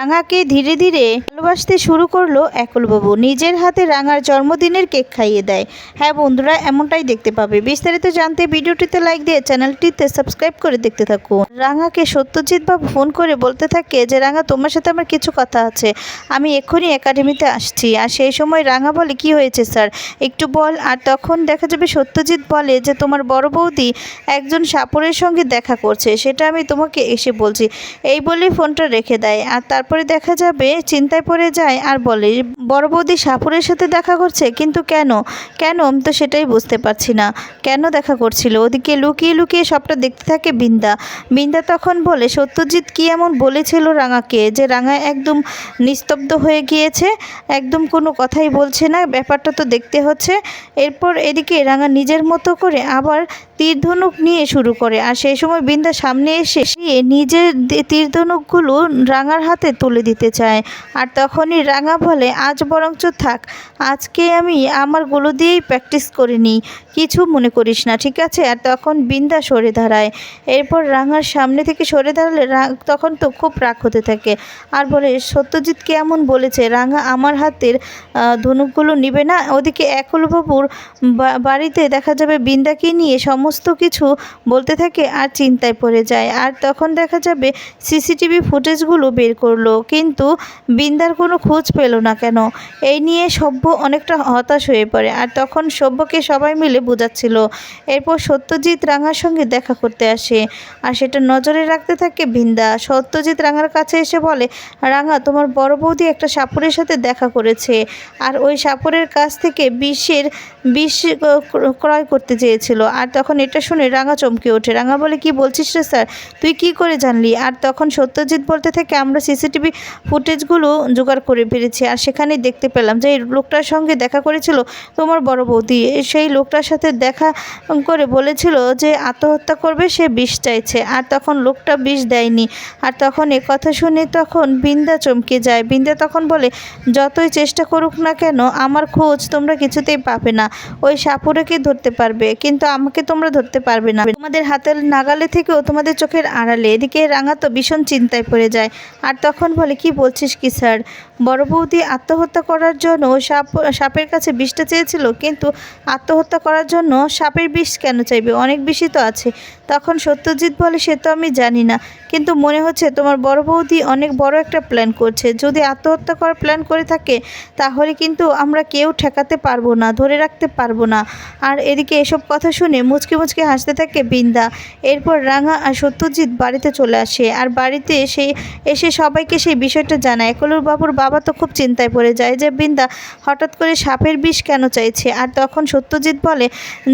রাঙাকে ধীরে ধীরে ভালোবাসতে শুরু করল একলবাবু। নিজের হাতে রাঙার জন্মদিনের কেক খাইয়ে দেয়। হ্যাঁ বন্ধুরা, এমনটাই দেখতে পাবে। বিস্তারিত জানতে ভিডিওটিতে লাইক দিয়ে চ্যানেলটিতে সাবস্ক্রাইব করে দেখতে থাকুন। রাঙাকে সত্যজিৎ বাবু ফোন করে বলতে থাকে যে, রাঙা, তোমার সাথে আমার কিছু কথা আছে। আমি এক্ষুনি একাডেমিতে আসছি। আর সেই সময় রাঙা বলে, কি হয়েছে স্যার একটু বল। আর তখন দেখা যাবে সত্যজিৎ বলে যে, তোমার বড় বৌদি একজন সাপুরের সঙ্গে দেখা করছে। সেটা আমি তোমাকে এসে বলছি। এই বলে ফোনটা রেখে দেয়। আর তারপরে দেখা যাবে, চিন্তায় পড়ে যায় আর বলে, বড় বৌদি সাপুরের সাথে দেখা করছে, কিন্তু কেন? কেন? আমি তো সেটাই বুঝতে পারছি না। কেন দেখা করছিল? ওদিকে লুকিয়ে লুকিয়ে সবটা দেখতে থাকে বিন্দা। বিন্দা তখন বলে, সত্যজিৎ কি এমন বলেছিল রাঙাকে যে রাঙা একদম নিস্তব্ধ হয়ে গিয়েছে? একদম কোনো কথাই বলছে না, ব্যাপারটা তো দেখতে হচ্ছে। এরপর এদিকে রাঙা নিজের মতো করে আবার তীর ধনুক নিয়ে শুরু করে। আর সেই সময় বিন্দা সামনে এসে নিজের দি- তীর ধনুকগুলো রাঙার হাতে তুলে দিতে চায়। আর তখনই রাঙা বলে, আজ বরঞ্চ থাক, আজকে আমি আমারগুলো দিয়েই প্র্যাকটিস করে নিই। কিছু মনে করিস না, ঠিক আছে? আর তখন বিন্দা সরে দাঁড়ায়। এরপর রাঙার সামনে থেকে সরে দাঁড়ালে তখন তো খুব রাগ হতে থাকে। আর বলে, সত্যজিৎ কেমন বলেছে, রাঙা আমার হাতের ধনুকগুলো নিবে না? ওদিকে একলবাবুর বাড়িতে দেখা যাবে বিন্দাকে নিয়ে সমস্ত কিছু বলতে থাকে আর চিন্তায় পড়ে যায়। আর তখন দেখা যাবে সিসিটিভি ফুটেজগুলো বের করল। কিন্তু বিন্দার কোনো খোঁজ পেল না কেন? এই নিয়ে সভ্য অনেকটা হতাশ হয়ে পড়ে, আর তখন সভ্যকে সবাই মিলে বোঝাচ্ছিল। এরপর সত্যজিৎ রাঙার সঙ্গে দেখা করতে আসে, আর সেটা নজরে রাখতে থাকে বিন্দা। সত্যজিৎ রাঙার কাছে এসে বলে, রাঙা, তোমার বড় বৌদি একটা সাপুরের সাথে দেখা করেছে, আর ওই সাপুরের কাছ থেকে বিষের, বিষ ক্রয় করতে চেয়েছিল। আর তখন এটা শুনে রাঙা চমকে ওঠে। রাঙা বলে, কি বলছিস রে স্যার? তুই কি করে জানলি? আর তখন সত্যজিৎ বলতে থাকে, আমরা সিসিটিভি ফুটেজগুলো জোগাড় করে পেরেছি আর সেখানেই দেখতে পেলাম যে, এই লোকটার সঙ্গে দেখা করেছিল তোমার বড় বৌদি। সেই লোকটার সাথে দেখা করে বলেছিল যে, আত্মহত্যা করবে, সে বিষ চাইছে। আর তখন লোকটা বিষ দেয়নি। আর তখন এ কথা শুনে তখন বিন্দা চমকে যায়। বিন্দা তখন বলে, যতই চেষ্টা করুক না কেন, আমার খোঁজ তোমরা কিছুতেই পাবে না। ওই সাপুরেকে ধরতে পারবে, কিন্তু আমাকে তোমরা ধরতে পারবে না। তোমাদের হাতের নাগালে থেকেও তোমাদের চোখের আড়ালে। এদিকে রাঙা তো ভীষণ চিন্তায় পড়ে যায়। আর তখন বলে, কি বলছিস কি, স্যার? বড় বৌদি আত্মহত্যা করার জন্য সাপ, সাপের কাছে বিষটা চেয়েছিল, কিন্তু আত্মহত্যা করার জন্য সাপের বিষ কেন চাইবে? অনেক বিষই তো আছে। তখন সত্যজিৎ বলে, সে তো আমি জানি না। কিন্তু মনে হচ্ছে তোমার বড় বৌদি অনেক বড় একটা প্ল্যান করছে। যদি আত্মহত্যা করার প্ল্যান করে থাকে, তাহলে কিন্তু আমরা কেউ ঠেকাতে পারব না, ধরে রাখতে পারব না। আর এদিকে এসব কথা শুনে মুচকে মুচকে হাসতে থাকে বিন্দা। এরপর রাঙা আর সত্যজিৎ বাড়িতে চলে আসে। আর বাড়িতে এসে এসে সবাইকে সেই বিষয়টা জানায়। একলুর বাবুর বাবা তো খুব চিন্তায় পড়ে যায় যে, বিন্দা, হঠাৎ করে সাপের বিষ কেন চাইছে? আর তখন সত্যজিৎ বলে,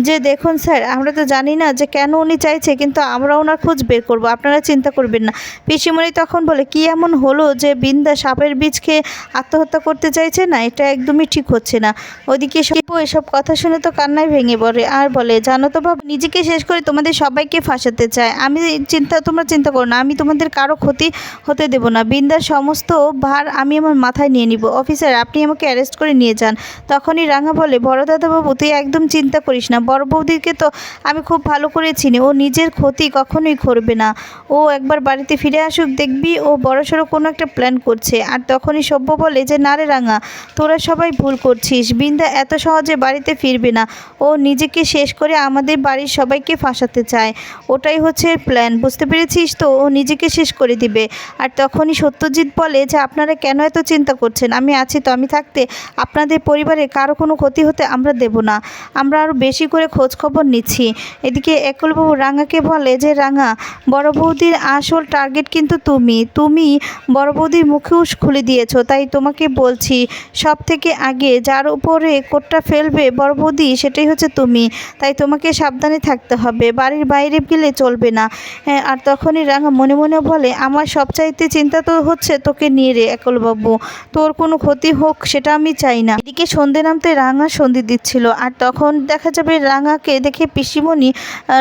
যে দেখুন স্যার, আমরা তো জানি না যে কেন উনি চাইছে কিন্তু আমরা ওনার খোঁজ বের করব। আপনারা চিন্তা করবেন না। পিসিমণি তখন বলে, কি এমন হলো যে বিন্দা সাপের বীজ খেয়ে আত্মহত্যা করতে চাইছে না? এটা একদমই ঠিক হচ্ছে না। ওদিকে এসব কথা শুনে তো কান্নায় ভেঙে পড়ে আর বলে, জানো তো বাবু, নিজেকে শেষ করে তোমাদের সবাইকে ফাঁসাতে চায় আমি চিন্তা, তোমরা চিন্তা করো না, আমি তোমাদের কারও ক্ষতি হতে দেব না। বিন্দার সমস্ত ভার আমি আমার মাথায় নিয়ে নিব। অফিসার, আপনি আমাকে অ্যারেস্ট করে নিয়ে যান। তখনই রাঙা বলে, বড় দাদাবাবু তুই একদম চিন্তা করিস না। বড় বৌদিকে তো আমি খুব ভালো করে চিনি। ও নিজের ক্ষতি কখনোই করবে না। ও একবার বাড়িতে ফিরে আসুক, দেখবি ও বড়সড় কোনো একটা প্ল্যান করছে। আর তখনই সভ্য বলে যে, না রে রাঙা, তোরা সবাই ভুল করছিস। বিন্দা এত সহজে বাড়িতে ফিরবে না। ও নিজেকে শেষ করে আমাদের বাড়ির সবাইকে ফাঁসাতে চায়। ওটাই হচ্ছে প্ল্যান বুঝতে পেরেছিস তো? ও নিজেকে শেষ করে দিবে। আর তখনই সত্যজিৎ বলে যে, আপনারা কেন এত চিন্তা করছেন? আমি আছি তো, আমি থাকতে। আপনাদের পরিবারে কারও কোনো ক্ষতি হতে আমরা দেব না। আমরা আরও বেশি করে খোঁজ খবর নিচ্ছি। এদিকে একলবাবু রাঙাকে বলে যে রাঙা বড় বৌদির আসল টার্গেট কিন্তু তুমি। তুমি বড় বৌদির মুখেও খুলে দিয়েছ তাই তোমাকে বলছি সব থেকে আগে যার উপরে কোটটা ফেলবে বড় বৌদি সেটাই হচ্ছে তুমি। তাই তোমাকে সাবধানে থাকতে হবে বাড়ির বাইরে গেলে চলবে না। হ্যাঁ, আর তখনই রাঙা মনে মনে বলে আমার সবচাইতে চিন্তা তো হচ্ছে তোকে নিয়ে রে একলবাবু। তোর কোনো ক্ষতি হোক সেটা আমি চাই না। এদিকে সন্ধে নামতে রাঙা সন্ধি দিচ্ছিল আর তখন দেখা যাবে রাঙাকে দেখে পিসিমণি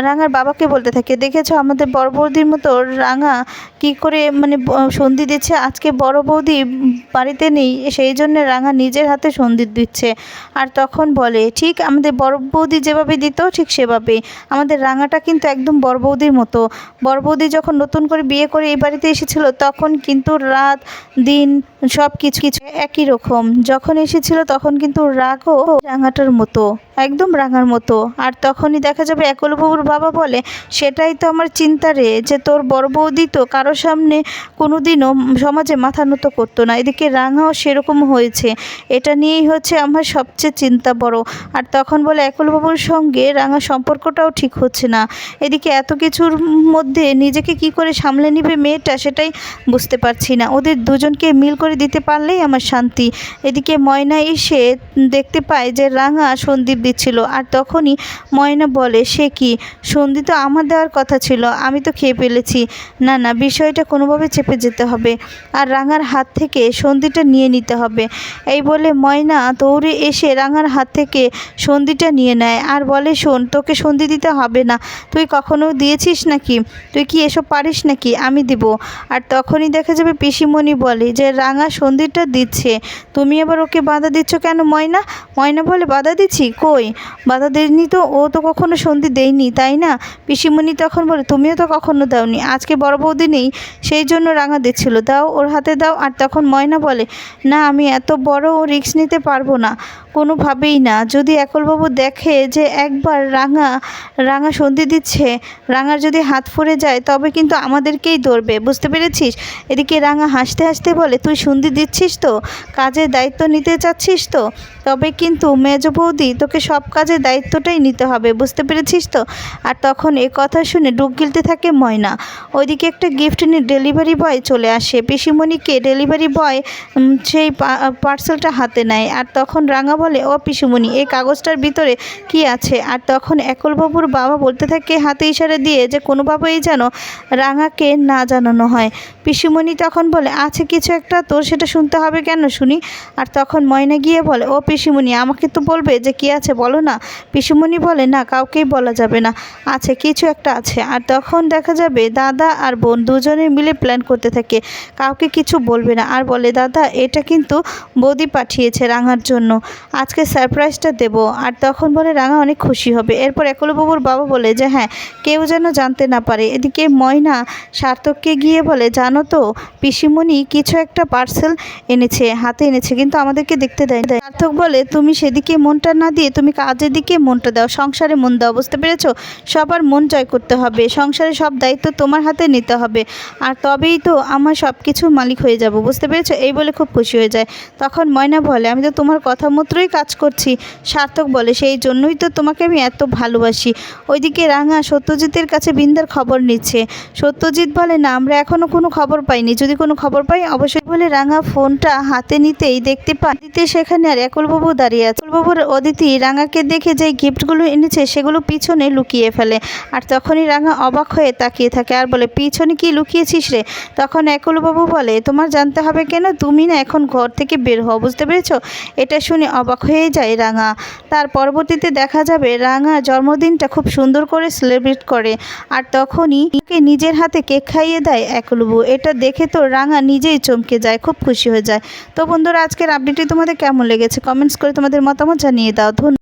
রাঙার বাবাকে বলতে থাকে, দেখেছ আমাদের বড় বৌদির মতো রাঙা কি করে মানে সন্ধি দিচ্ছে? আজকে বড় বৌদি বাড়িতে নেই, সেই জন্য রাঙা নিজের হাতে সন্ধি দিচ্ছে। আর তখন বলে, ঠিক আমাদের বড় বৌদি যেভাবে দিত, ঠিক সেভাবেই। আমাদের রাঙাটা কিন্তু একদম বড় বৌদির মতো। বড় বৌদি যখন নতুন করে বিয়ে করে এই বাড়িতে এসেছিল, তখন কিন্তু রাত, দিন সব কিছু কিছু একই রকম। যখন এসেছিল, তখন কিন্তু রাগও রাঙাটার মতো, একদম রাঙার মতো। আর তখনই দেখা যাবে, একলবাবুর বাবা বলে সেটাই তো আমার চিন্তা রে, যে তোর বড় বৌদি তো কারও সামনে কোনো দিনও সমাজে মাথা নত করতো না। এদিকে রাঙাও সেরকম হয়েছে। এটা নিয়েই হচ্ছে আমার সবচেয়ে চিন্তা বড়। আর তখন বলে একলবাবুর সঙ্গে রাঙা সম্পর্কটাও ঠিক হচ্ছে না। এদিকে এত কিছুর মধ্যে নিজেকে কি করে সামলে নিবে মেয়েটা সেটাই বুঝতে পারছি না। ওদের দুজনকে মিল করে দিতে পারলেই আমার শান্তি। এদিকে ময়না এসে দেখতে পায় যে রাঙা সন্দীপ দিচ্ছিল। আর তখনই ময়না বলে, সে কি? সন্ধি তো আমার দেওয়ার কথা ছিল, আমি তো খেয়ে ফেলেছি। না না, বিষয়টা কোনোভাবে চেপে যেতে হবে। আর রাঙার হাত থেকে সন্ধিটা নিয়ে নিতে হবে। এই বলে ময়না দৌড়ে এসে রাঙার হাত থেকে সন্ধিটা নিয়ে নেয় আর বলে, শোন, তোকে সন্ধি দিতে হবে না। তুই কখনো দিয়েছিস নাকি? তুই কি এসব পারিস নাকি? আমি দিব। আর তখনই দেখা যাবে পিসিমণি বলে যে, রাঙা সন্ধিটা দিচ্ছে। তুমি আবার ওকে বাধা দিচ্ছ কেন ময়না? ময়না বলে, বাধা দিচ্ছি? কই? বাধা দেয়নি তো? ও তো কখনো সন্ধি দেয়নি, তাই না? পিসিমণি তখন বলে, তুমিও তো কখনো দাওনি। আজকে বড় বৌদি নেই, সেই জন্য রাঙা দিচ্ছিল। দাও, ওর হাতে দাও। আর তখন ময়না বলে, না, আমি এত বড় রিক্স নিতে পারব না। কোনোভাবেই না। যদি একলবাবু দেখে যে একবার রাঙা রাঙা সন্ধি দিচ্ছে, রাঙার যদি হাত ফুরে যায়, তবে কিন্তু আমাদেরকেই ধরবে, বুঝতে পেরেছিস? এদিকে রাঙা হাসতে হাসতে বলে, তুই সন্ধি দিচ্ছিস তো? কাজের দায়িত্ব নিতে চাচ্ছিস তো? তবে কিন্তু মেজ বৌদি, তোকে সব কাজের দায়িত্বটাই নিতে হবে, বুঝতে পেরেছিস তো? আর তখন এ কথা শুনে ডুক গিলতে থাকে ময়না। ওইদিকে একটা গিফট নিয়ে ডেলিভারি বয় চলে আসে। পিসিমণিকে ডেলিভারি বয় সেই পার্সেলটা হাতে নেয়। আর তখন রাঙা বলে, ও পিসিমণি, এই কাগজটার ভিতরে কি আছে? আর তখন একলবাবুর বাবা বলতে থাকে, হাতে ইশারা দিয়ে যে কোনোভাবেই যেন রাঙাকে না জানানো হয়। পিসিমণি তখন বলে, আছে কিছু একটা, তোর সেটা শুনতে হবে কেন শুনি? আর তখন ময়না গিয়ে বলে, ও পিসিমণি, আমাকে তো বলবে যে কি আছে বলো না? পিসিমণি বলে, না, কাউকেই বলা যাবে না, আছে, কিছু একটা আছে। আর তখন দেখা যাবে, দাদা আর বোন দুজনে মিলে প্ল্যান করতে থাকে, কাউকে কিছু বলবে না। আর বলে, দাদা, এটা কিন্তু বৌদি পাঠিয়েছে রাঙার জন্য। আজকে সারপ্রাইজটা দেবো। আর তখন বলে, রাঙা অনেক খুশি হবে। এরপর একলবাবুর বাবা বলে যে হ্যাঁ কেউ যেন জানতে না পারে। এদিকে ময়না সার্থককে গিয়ে বলে, জানো তো, পিসিমণি কিছু একটা পার্সেল এনেছে, হাতে এনেছে, কিন্তু আমাদেরকে দেখতে দেয়। সার্থক বলে, তুমি সেদিকে মনটা না দিয়ে, তুমি কাজের দিকে মনটা দাও। সংসারে মন দাও, বুঝতে পেরেছ? সবার মন জয় করতে হবে। সংসারে সব দায়িত্ব তোমার হাতে নিতে হবে। আর তবেই তো আমার সব কিছু মালিক হয়ে যাব, বুঝতে পেরেছ? এই বলে খুব খুশি হয়ে যায়। তখন ময়না বলে, আমি তো তোমার কথা মতোই কাজ করছি। সার্থক বলে, সেই জন্যই তো তোমাকে আমি এত ভালোবাসি। ওইদিকে রাঙা সত্যজিতের কাছে বিন্দার খবর নিচ্ছে। সত্যজিৎ বলে, না, আমরা এখনও কোনো খবর পাইনি। যদি কোনো খবর পাই, অবশ্যই বলে রাঙা ফোনটা হাতে নিতেই দেখতে পায় সেখানে আর একলবাবু দাঁড়িয়ে আছে। একলবাবুর অদিতি রাঙাকে দেখে যেই গিফটগুলো এনেছে, সেগুলো পিছনে লুকিয়ে ফেলে। আর তখনই রাঙা অবাক হয়ে তাকিয়ে থাকে। আর বলে, পিছনে কি লুকিয়েছিস রে? তখন একলবাবু বলে, তোমার জানতে হবে কেন? তুমি না এখন ঘর থেকে বের হও, বুঝতে পেরেছ? এটা শুনে অবাক হয়ে যায় রাঙা। তার পরবর্তীতে দেখা যাবে রাঙা জন্মদিনটা খুব সুন্দর করে সেলিব্রেট করে আর তখনই কে নিজের হাতে কেক খাইয়ে দেয় একলুবু এটা দেখে তো রাঙা নিজেই চমকে যায়, খুব খুশি হয়ে যায়। তো বন্ধুরা, আজকের আপডেটটি তোমাদের কেমন লেগেছে? কমেন্টস করে তোমাদের মতামত জানিয়ে দাও। ধন্যবাদ।